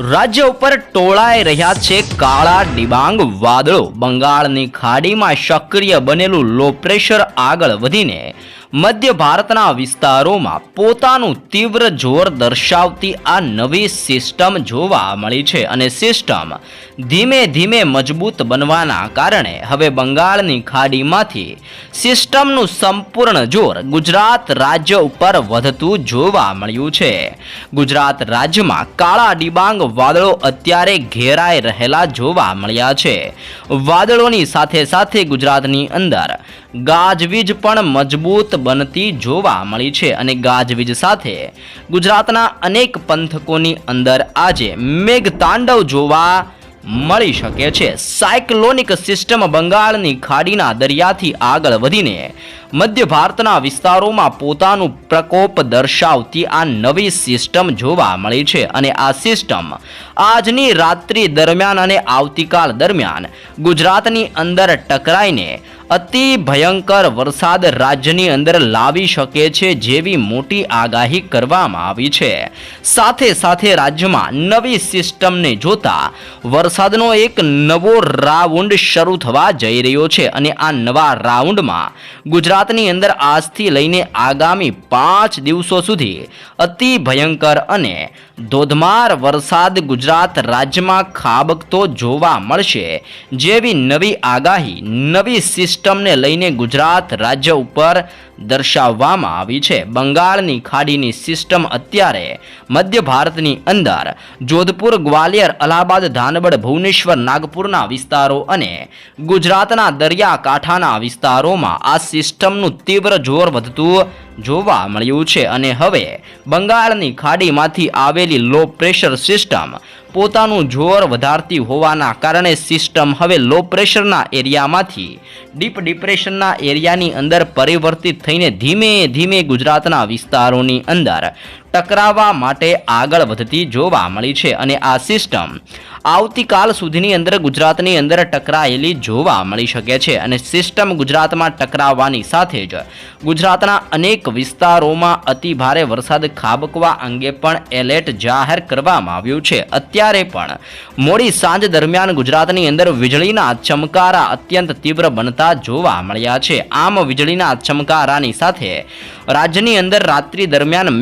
રાજ્ય ઉપર ટોળાઈ રહ્યા છે કાળા ડિબાંગ વાદળો. બંગાળની ખાડીમાં સક્રિય બનેલું લો પ્રેશર આગળ વધીને મધ્ય ભારતના વિસ્તારોમાં પોતાનું તીવ્ર જોર દર્શાવતી આ નવી સિસ્ટમ જોવા મળી છે અને સિસ્ટમ ધીમે ધીમે મજબૂત બનવાના કારણે હવે બંગાળની ખાડીમાંથી સિસ્ટમનું સંપૂર્ણ જોર ગુજરાત રાજ્ય ઉપર વધતું જોવા મળ્યું છે. ગુજરાત રાજ્યમાં કાળા ડિબાંગ વાદળો અત્યારે ઘેરાઈ રહેલા જોવા મળ્યા છે. વાદળોની સાથે સાથે ગુજરાતની અંદર ગાજવીજ પણ મજબૂત બનતી જોવા મળી છે અને ગાજવીજ સાથે ગુજરાતના અનેક પંથકોની અંદર આજે મેઘતાંડવ જોવા મળી શકે છે. સાયક્લોનિક સિસ્ટમ બંગાળની ખાડીના દરિયાથી આગળ વધીને મધ્ય ભારતના વિસ્તારોમાં પોતાનું પ્રકોપ દર્શાવતી આ નવી સિસ્ટમ જોવા મળી છે અને આ સિસ્ટમ આજની રાત્રિ દરમિયાન અને આવતીકાલ દરમિયાન ગુજરાતની અંદર ટકરાઈને અતિ ભયંકર વરસાદ રાજ્યની અંદર લાવી શકે છે જેવી મોટી આગાહી કરવામાં આવી છે. સાથે સાથે રાજ્યમાં નવી સિસ્ટમને જોતા વરસાદનો એક નવો રાઉન્ડ શરૂ થવા જઈ રહ્યો છે અને આ નવા રાઉન્ડમાં ગુજરાતની અંદર આજથી લઈને આગામી પાંચ દિવસો સુધી અતિ ભયંકર અને ધોધમાર વરસાદ ગુજરાત રાજ્યમાં ખાબકતો જોવા મળશે જેવી નવી આગાહી, નવી સિસ્ટમને લઈને ગુજરાત રાજ્ય ઉપર દર્શાવવામાં આવી છે. બંગાળની ખાડીની સિસ્ટમ અત્યારે મધ્ય ભારતની અંદર જોધપુર, ગ્વાલિયર, અલ્હાબાદ ધાનબડ ભુવનેશ્વર, નાગપુરના વિસ્તારો અને ગુજરાતના દરિયાકાંઠાના વિસ્તારોમાં આ સિસ્ટમનું તીવ્ર જોર વધતું જોવા મળ્યું છે. અને હવે બંગાળની ખાડીમાંથી આવેલી લો પ્રેશર સિસ્ટમ પોતાનું જોર વધારતી હોવાના કારણે સિસ્ટમ હવે લો પ્રેશરના એરિયામાંથી ડીપ ડિપ્રેશનના એરિયાની અંદર પરિવર્તિત થઈને ધીમે ધીમે ગુજરાતના વિસ્તારોની અંદર ટકરાવવા માટે આગળ વધતી જોવા મળી છે અને આ સિસ્ટમ આવતીકાલ સુધીની અંદર ગુજરાતની અંદર ટકરાયેલી જોવા મળી શકે છે અને સિસ્ટમ ગુજરાતમાં ટકરાવવાની સાથે જ ગુજરાતના અનેક વિસ્તારોમાં અતિભારે વરસાદ ખાબકવા અંગે પણ એલર્ટ જાહેર કરવામાં આવ્યું છે. અત્યારે પણ મોડી સાંજ દરમિયાન ગુજરાતની અંદર વીજળીના ચમકારા અત્યંત તીવ્ર બનતા જોવા મળ્યા છે. આમ વીજળીના ચમકારાની સાથે રાજ્યની અંદર રાત્રિ દરમિયાન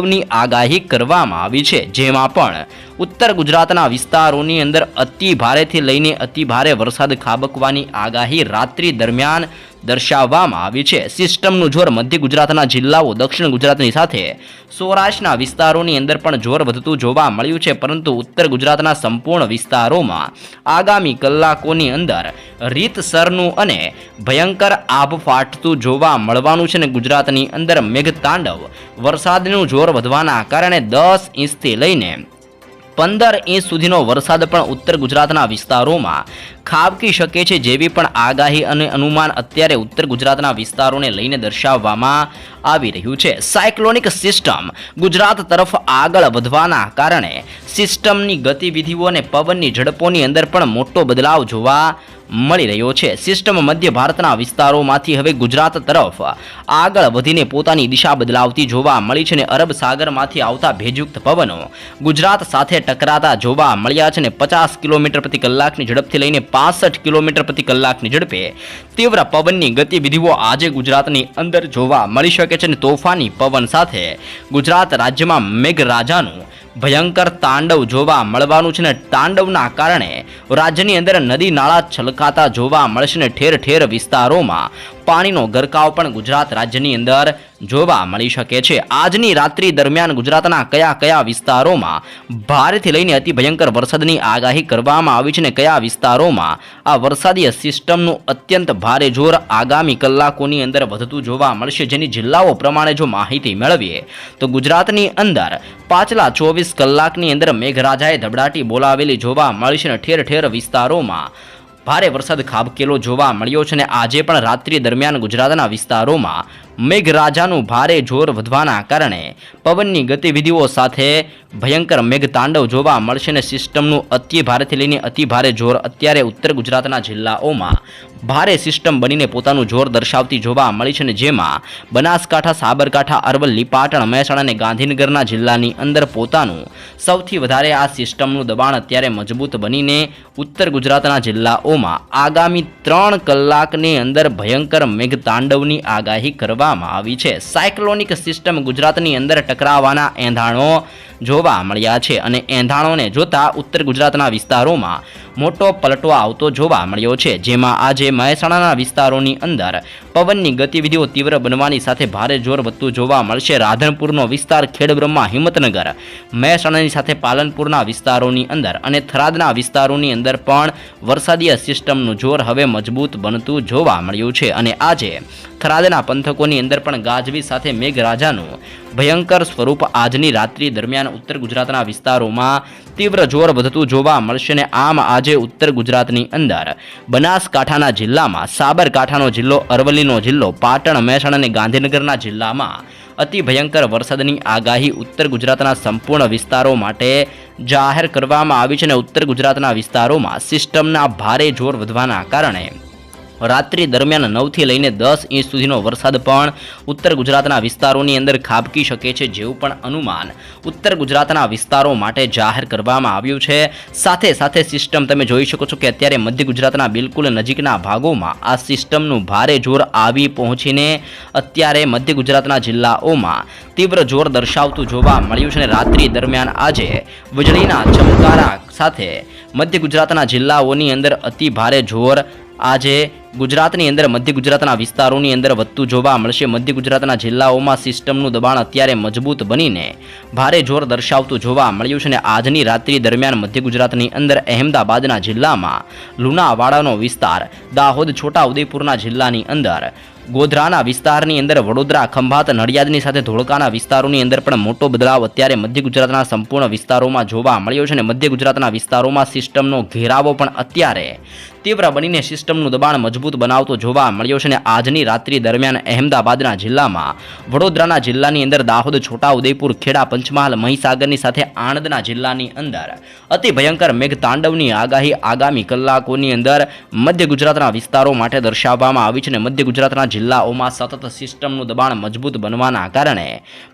મેઘતાંડવની આગાહી કરવામાં આવી છે, જેમાં પણ ઉત્તર ગુજરાતના વિસ્તારોની અંદર અતિ ભારેથી લઈને અતિ ભારે વરસાદ ખાબકવાની આગાહી રાત્રિ દરમિયાન દર્શાવવામાં આવી છે. સિસ્ટમનું જોર મધ્ય ગુજરાતના જિલ્લાઓ, દક્ષિણ ગુજરાતની સાથે સૌરાષ્ટ્રના વિસ્તારોની અંદર પણ જોર વધતું જોવા મળ્યું છે. પરંતુ ઉત્તર ગુજરાતના સંપૂર્ણ વિસ્તારોમાં આગામી કલાકોની અંદર રીતસરનું અને ભયંકર આભ ફાટતું જોવા મળવાનું છે અને ગુજરાતની અંદર મેઘતાંડવ વરસાદનું જોર વધવાના કારણે દસ ઇંચથી લઈને પંદર ઇંચ સુધીનો વરસાદ પણ ઉત્તર ગુજરાતના વિસ્તારોમાં ખાબકી શકે છે જેવી પણ આગાહી અને અનુમાન અત્યારે ઉત્તર ગુજરાતના વિસ્તારોને લઈને દર્શાવવામાં આવી રહ્યું છે. સાયક્લોનિક સિસ્ટમ ગુજરાત તરફ આગળ વધવાના કારણે સિસ્ટમની ગતિવિધિઓ અને પવનની ઝડપોની અંદર પણ મોટો બદલાવ જોવા મળી રહ્યો છે. સિસ્ટમ મધ્ય ભારતના વિસ્તારોમાંથી હવે ગુજરાત તરફ આગળ વધીને પોતાની દિશા બદલાવતી જોવા મળી છે અને અરબ સાગરમાંથી આવતા ભેજયુક્ત પવનો ગુજરાત સાથે ટકરાતા જોવા મળ્યા છે અને પચાસ કિલોમીટર પ્રતિ કલાકની ઝડપથી લઈને પાસઠ કિલોમીટર પ્રતિ કલાકની ઝડપે તીવ્ર પવનની ગતિવિધિઓ આજે ગુજરાતની અંદર જોવા મળી શકે છે અને તોફાની પવન સાથે ગુજરાત રાજ્યમાં મેઘરાજાનું ભયંકર તાંડવ જોવા મળવાનું છે ને તાંડવના કારણે રાજ્યની અંદર નદી નાળા છલકાતા જોવા મળશે ને ઠેર ઠેર વિસ્તારોમાં પાણીનો ગરકાવ પણ ગુજરાત રાજ્યની અંદર જોવા મળી શકે છે. આજની રાત્રિ દરમિયાન ગુજરાતના કયા કયા વિસ્તારોમાં ભારેથી લઈને અતિ ભયંકર વરસાદની આગાહી કરવામાં આવી છે ને કયા વિસ્તારોમાં આ વરસાદીય સિસ્ટમનું અત્યંત ભારે જોર આગામી કલાકોની અંદર વધતું જોવા મળશે. જેની જિલ્લાઓ પ્રમાણે જો માહિતી મેળવીએ તો ગુજરાતની અંદર પાછલા ચોવીસ કલાકની અંદર મેઘરાજાએ ધબડાટી બોલાવેલી જોવા મળી છે અને ઠેર ઠેર વિસ્તારોમાં ભારે વરસાદ ખાબકેલો જોવા મળ્યો છે અને આજે પણ રાત્રિ દરમિયાન ગુજરાતના વિસ્તારોમાં મેઘરાજાનું ભારે જોર વધવાના કારણે પવનની ગતિવિધિઓ સાથે ભયંકર મેઘતાંડવ જોવા મળશે અને સિસ્ટમનું અતિ ભારેથી લઈને અતિ ભારે જોર અત્યારે ઉત્તર ગુજરાતના જિલ્લાઓમાં ભારે સિસ્ટમ બનીને પોતાનું જોર દર્શાવતી જોવા મળી છે અને જેમાં બનાસકાંઠા, સાબરકાંઠા, અરવલ્લી, પાટણ, મહેસાણા અને ગાંધીનગરના જિલ્લાની અંદર પોતાનું સૌથી વધારે આ સિસ્ટમનું દબાણ અત્યારે મજબૂત બનીને ઉત્તર ગુજરાતના જિલ્લાઓમાં આગામી ત્રણ કલાકની અંદર ભયંકર મેઘતાંડવની આગાહી કરવામાં આવી છે. સાયક્લોનિક સિસ્ટમ ગુજરાતની અંદર ટકરાવાના એંધાણો જોવા મળ્યા છે અને એંધાણોને જોતા ઉત્તર ગુજરાતના વિસ્તારોમાં મોટો પલટો આવતો જોવા મળ્યો છે. જેમાં આજે મહેસાણાના વિસ્તારોની અંદર પવનની ગતિવિધિઓ તીવ્ર બનવાની સાથે ભારે જોર વધતું જોવા મળશે. રાધનપુરનો વિસ્તાર ખેડબ્રહ્મા હિંમતનગર, મહેસાણાની સાથે પાલનપુરના વિસ્તારોની અંદર અને થરાદના વિસ્તારોની અંદર પણ વરસાદીય સિસ્ટમનું જોર હવે મજબૂત બનતું જોવા મળ્યું છે. અને આજે થરાદના પંથકોની અંદર પણ ગાજવી સાથે મેઘરાજાનું ભયંકર સ્વરૂપ આજની રાત્રિ દરમિયાન ઉત્તર ગુજરાતના વિસ્તારોમાં તીવ્ર જોર વધતું જોવા મળશે ને આમ આજે ઉત્તર ગુજરાતની અંદર બનાસકાંઠાના જિલ્લામાં, સાબરકાંઠાનો જિલ્લો, અરવલ્લીનો જિલ્લો, પાટણ, મહેસાણા અને ગાંધીનગરના જિલ્લામાં અતિ ભયંકર વરસાદની આગાહી ઉત્તર ગુજરાતના સંપૂર્ણ વિસ્તારો માટે જાહેર કરવામાં આવી છે અને ઉત્તર ગુજરાતના વિસ્તારોમાં સિસ્ટમના ભારે જોર વધવાના કારણે રાત્રિ દરમિયાન નવથી લઈને દસ ઇંચ સુધીનો વરસાદ પણ ઉત્તર ગુજરાતના વિસ્તારોની અંદર ખાબકી શકે છે જેવું પણ અનુમાન ઉત્તર ગુજરાતના વિસ્તારો માટે જાહેર કરવામાં આવ્યું છે. સાથે સાથે સિસ્ટમ તમે જોઈ શકો છો કે અત્યારે મધ્ય ગુજરાતના બિલકુલ નજીકના ભાગોમાં આ સિસ્ટમનું ભારે જોર આવી પહોંચીને અત્યારે મધ્ય ગુજરાતના જિલ્લાઓમાં તીવ્ર જોર દર્શાવતું જોવા મળ્યું છે અને રાત્રિ દરમિયાન આજે વીજળીના ચમકારા સાથે મધ્ય ગુજરાતના જિલ્લાઓની અંદર અતિ ભારે જોર આજે ગુજરાતની અંદર મધ્ય ગુજરાતના વિસ્તારોની અંદર વધતું જોવા મળશે. મધ્ય ગુજરાતના જિલ્લાઓમાં સિસ્ટમનું દબાણ અત્યારે મજબૂત બનીને ભારે જોર દર્શાવતું જોવા મળ્યું છે અને આજની રાત્રિ દરમિયાન મધ્ય ગુજરાતની અંદર અહેમદાબાદના જિલ્લામાં લુણાવાડાનો વિસ્તાર, દાહોદ છોટા ઉદેપુરના જિલ્લાની અંદર, ગોધરાના વિસ્તારની અંદર, વડોદરા, ખંભાત, નડિયાદની સાથે ધોળકાના વિસ્તારોની અંદર પણ મોટો બદલાવ અત્યારે મધ્ય ગુજરાતના સંપૂર્ણ વિસ્તારોમાં જોવા મળ્યો છે અને મધ્ય ગુજરાતના વિસ્તારોમાં સિસ્ટમનો ઘેરાવો પણ અત્યારે તીવ્ર બનીને સિસ્ટમનું દબાણ મજબૂત બનાવતો જોવા મળ્યો છે અને આજની રાત્રિ દરમિયાન અહેમદાબાદના જિલ્લામાં વડોદરાના જિલ્લાની અંદર દાહોદ, છોટા ઉદેપુર ખેડા, પંચમહાલ, મહીસાગરની સાથે આણંદના જિલ્લાની અંદર અતિ ભયંકર મેઘતાંડવની આગાહી આગામી કલાકોની અંદર મધ્ય ગુજરાતના વિસ્તારો માટે દર્શાવવામાં આવી છે અને મધ્ય ગુજરાતના જિલ્લાઓમાં સતત સિસ્ટમનું દબાણ મજબૂત બનવાના કારણે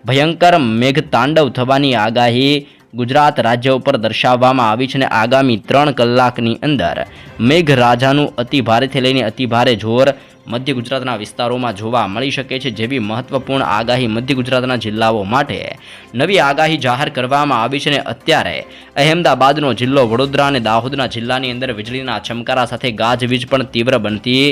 ભયંકર મેઘતાંડવ થવાની આગાહી ગુજરાત રાજ્ય ઉપર દર્શાવવામાં આવી છે અને આગામી ત્રણ કલાકની અંદર મેઘરાજાનું અતિ ભારેથી લઈને અતિ ભારે જોર મધ્ય ગુજરાતના વિસ્તારોમાં જોવા મળી શકે છે, જેવી મહત્વપૂર્ણ આગાહી મધ્ય ગુજરાતના જિલ્લાઓ માટે નવી આગાહી જાહેર કરવામાં આવી છે અને અત્યારે અહેમદાબાદનો જિલ્લો વડોદરા અને દાહોદના જિલ્લાની અંદર વીજળીના ચમકારા સાથે ગાજવીજ પણ તીવ્ર બનતી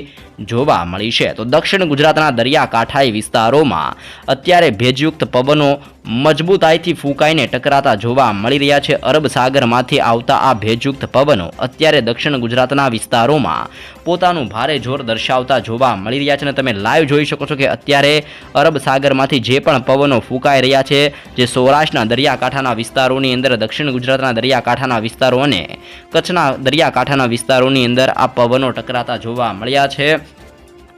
જોવા મળી છે. તો દક્ષિણ ગુજરાતના દરિયાકાંઠાઈ વિસ્તારોમાં અત્યારે ભેજયુક્ત પવનો મજબૂતાઈથી ફૂંકાઈને ટકરાતા જોવા મળી રહ્યા છે. અરબ સાગરમાંથી આવતા આ ભેજયુક્ત પવનો અત્યારે દક્ષિણ ગુજરાતના વિસ્તારોમાં પોતાનું ભારે જોર દર્શાવતા જોવા મળી રહ્યા છે અને તમે લાઈવ જોઈ શકો છો કે અત્યારે અરબ સાગરમાંથી જે પણ પવનો ફૂંકાઈ રહ્યા છે, જે સૌરાષ્ટ્રના દરિયાકાંઠાના વિસ્તારોની અંદર, દક્ષિણ ગુજરાતના દરિયાકાંઠાના વિસ્તારો અને કચ્છના દરિયાકાંઠાના વિસ્તારોની અંદર આ પવનો ટકરાતા જોવા મળ્યા છે.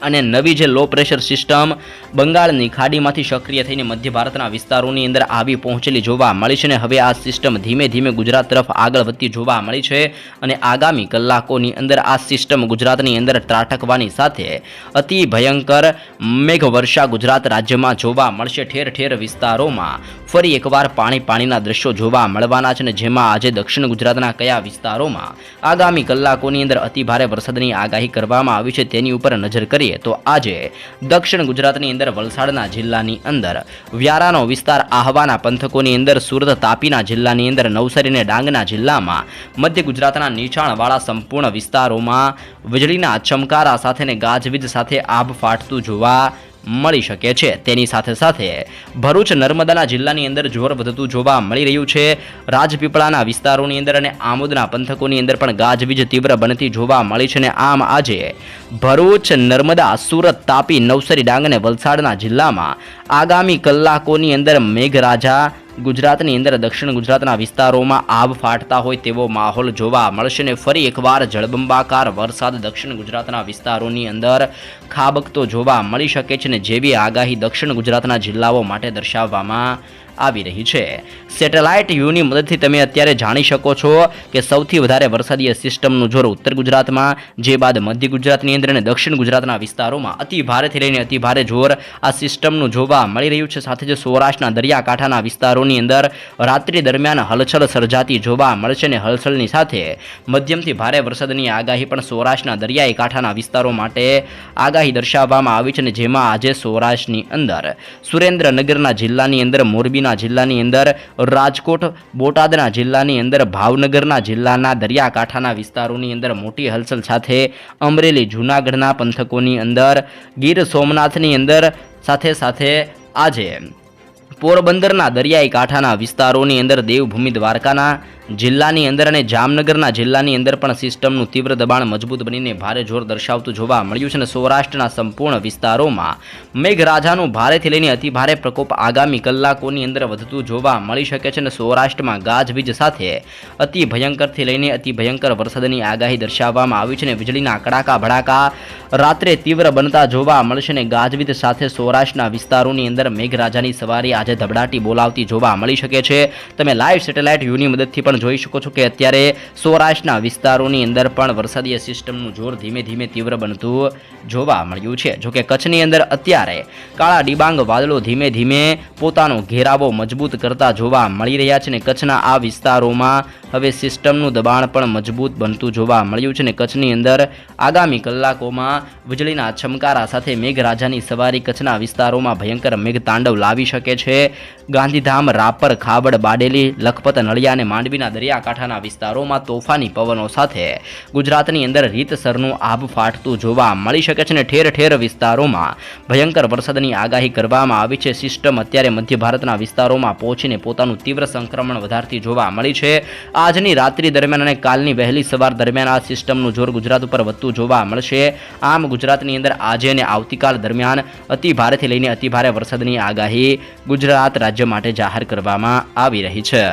અને નવી જે લો પ્રેશર સિસ્ટમ બંગાળની ખાડીમાંથી સક્રિય થઈને મધ્ય ભારતના વિસ્તારોની અંદર આવી પહોંચેલી જોવા મળી છે અને હવે આ સિસ્ટમ ધીમે ધીમે ગુજરાત તરફ આગળ વધતી જોવા મળી છે અને આગામી કલાકોની અંદર આ સિસ્ટમ ગુજરાતની અંદર ત્રાટકવાની સાથે અતિ ભયંકર મેઘવર્ષા ગુજરાત રાજ્યમાં જોવા મળશે. ઠેર ઠેર વિસ્તારોમાં ફરી એકવાર પાણી પાણીના દ્રશ્યો જોવા મળવાના છે અને જેમાં આજે દક્ષિણ ગુજરાતના કયા વિસ્તારોમાં આગામી કલાકોની અંદર અતિ ભારે વરસાદની આગાહી કરવામાં આવી છે તેની ઉપર નજર કરીએ તો આજે દક્ષિણ ગુજરાતની અંદર વલસાડના જિલ્લાની અંદર વ્યારાનો વિસ્તાર આહવાના પંથકોની અંદર સુરત, તાપીના જિલ્લાની અંદર નવસારી અને ડાંગના જિલ્લામાં મધ્ય ગુજરાતના નીચાણવાળા સંપૂર્ણ વિસ્તારોમાં વીજળીના ચમકારા સાથે ને ગાજવીજ સાથે આભ ફાટતું જોવા મળી શકે છે. તેની સાથે સાથે ભરૂચ નર્મદાના જિલ્લાની અંદર જોર વધતું જોવા મળી રહ્યું છે. રાજપીપળાના વિસ્તારોની અંદર અને આમોદના પંથકોની અંદર પણ ગાજવીજ તીવ્ર બનતી જોવા મળી છે અને આમ આજે ભરૂચ, નર્મદા, સુરત, તાપી, નવસારી, ડાંગ અને વલસાડના જિલ્લામાં આગામી કલાકોની અંદર મેઘરાજા ગુજરાતની અંદર દક્ષિણ ગુજરાતના વિસ્તારોમાં આબ ફાટતા હોય તેવો માહોલ જોવા મળશે ને ફરી એકવાર જળબંબાકાર વરસાદ દક્ષિણ ગુજરાતના વિસ્તારોની અંદર ખાબકતો જોવા મળી શકે છે ને જેવી આગાહી દક્ષિણ ગુજરાતના જિલ્લાઓ માટે દર્શાવવામાં આવી રહી છે. સેટેલાઇટ વ્યૂની મદદથી તમે અત્યારે જાણી શકો છો કે સૌથી વધારે વરસાદીય સિસ્ટમનું જોર ઉત્તર ગુજરાતમાં, જે બાદ મધ્ય ગુજરાતની અંદર અને દક્ષિણ ગુજરાતના વિસ્તારોમાં અતિ ભારેથી લઈને અતિ ભારે જોર આ સિસ્ટમનું જોવા મળી રહ્યું છે. સાથે જ સૌરાષ્ટ્રના દરિયાકાંઠાના વિસ્તારોની અંદર રાત્રિ દરમિયાન હલચલ સર્જાતી જોવા મળશે અને હલચલની સાથે મધ્યમથી ભારે વરસાદની આગાહી પણ સૌરાષ્ટ્રના દરિયાઈ કાંઠાના વિસ્તારો માટે આગાહી દર્શાવવામાં આવી છે અને જેમાં આજે સૌરાષ્ટ્રની અંદર સુરેન્દ્રનગરના જિલ્લાની અંદર મોરબીના જિલ્લાની અંદર રાજકોટ, બોટાદના જિલ્લાની અંદર ભાવનગરના જિલ્લાના દરિયાકાંઠાના વિસ્તારોની અંદર મોટી હલચલ સાથે અમરેલી, જૂનાગઢના પંથકોની અંદર ગીર સોમનાથની અંદર સાથે સાથે આજે પોરબંદરના દરિયાઈ કાંઠાના વિસ્તારોની અંદર દેવભૂમિ દ્વારકાના જિલ્લાની અંદર અને જામનગરના જિલ્લાની અંદર પણ સિસ્ટમનું તીવ્ર દબાણ મજબૂત બનીને ભારે જોર દર્શાવતું જોવા મળ્યું છે અને સૌરાષ્ટ્રના સંપૂર્ણ વિસ્તારોમાં મેઘરાજાનું ભારેથી લઈને અતિભારે પ્રકોપ આગામી કલાકોની અંદર વધતું જોવા મળી શકે છે અને સૌરાષ્ટ્રમાં ગાજવીજ સાથે અતિ ભયંકરથી લઈને અતિ ભયંકર વરસાદની આગાહી દર્શાવવામાં આવી છે અને વીજળીના કડાકા ભડાકા રાત્રે તીવ્ર બનતા જોવા મળશે અને ગાજવીજ સાથે સૌરાષ્ટ્રના વિસ્તારોની અંદર મેઘરાજાની સવારી આજે ધબડાટી બોલાવતી જોવા મળી શકે છે. તમે લાઈવ સેટેલાઇટ યુની મદદથી પણ જોઈ શકો છો કે અત્યારે સૌરાષ્ટ્રના વિસ્તારોની અંદર પણ વરસાદીય સિસ્ટમનું જોર ધીમે ધીમે તીવ્ર બનતું જોવા મળ્યું છે. જોકે કચ્છની અંદર અત્યારે કાળા ડિબાંગ વાદળો ધીમે ધીમે પોતાનો ઘેરાવો મજબૂત કરતા જોવા મળી રહ્યા છે અને કચ્છના આ વિસ્તારોમાં હવે સિસ્ટમનું દબાણ પણ મજબૂત બનતું જોવા મળ્યું છે ને કચ્છની અંદર આગામી કલાકોમાં વીજળીના છમકારા સાથે મેઘરાજાની સવારી કચ્છના વિસ્તારોમાં ભયંકર મેઘતાંડવ લાવી શકે છે. ગાંધીધામ, રાપર ખાબડ બાડેલી, લખપત, નળિયા અને માંડવીના દરિયાકાંઠાના વિસ્તારોમાં તોફાની પવનો સાથે ગુજરાતની અંદર રીતસરનું આભ ફાટતું જોવા મળી શકે છે ને ઠેર ઠેર વિસ્તારોમાં ભયંકર વરસાદની આગાહી કરવામાં આવી છે. સિસ્ટમ અત્યારે મધ્ય ભારતના વિસ્તારોમાં પહોંચીને પોતાનું તીવ્ર સંક્રમણ વધારતી જોવા મળી છે. આજની રાત્રિ દરમિયાન અને કાલની વહેલી સવાર દરમિયાન આ સિસ્ટમનું જોર ગુજરાત ઉપર વધતું જોવા મળશે. આમ ગુજરાતની અંદર આજે અને આવતીકાલ દરમિયાન અતિ ભારેથી લઈને અતિભારે વરસાદની આગાહી ગુજરાત રાજ્ય માટે જાહેર કરવામાં આવી રહી છે.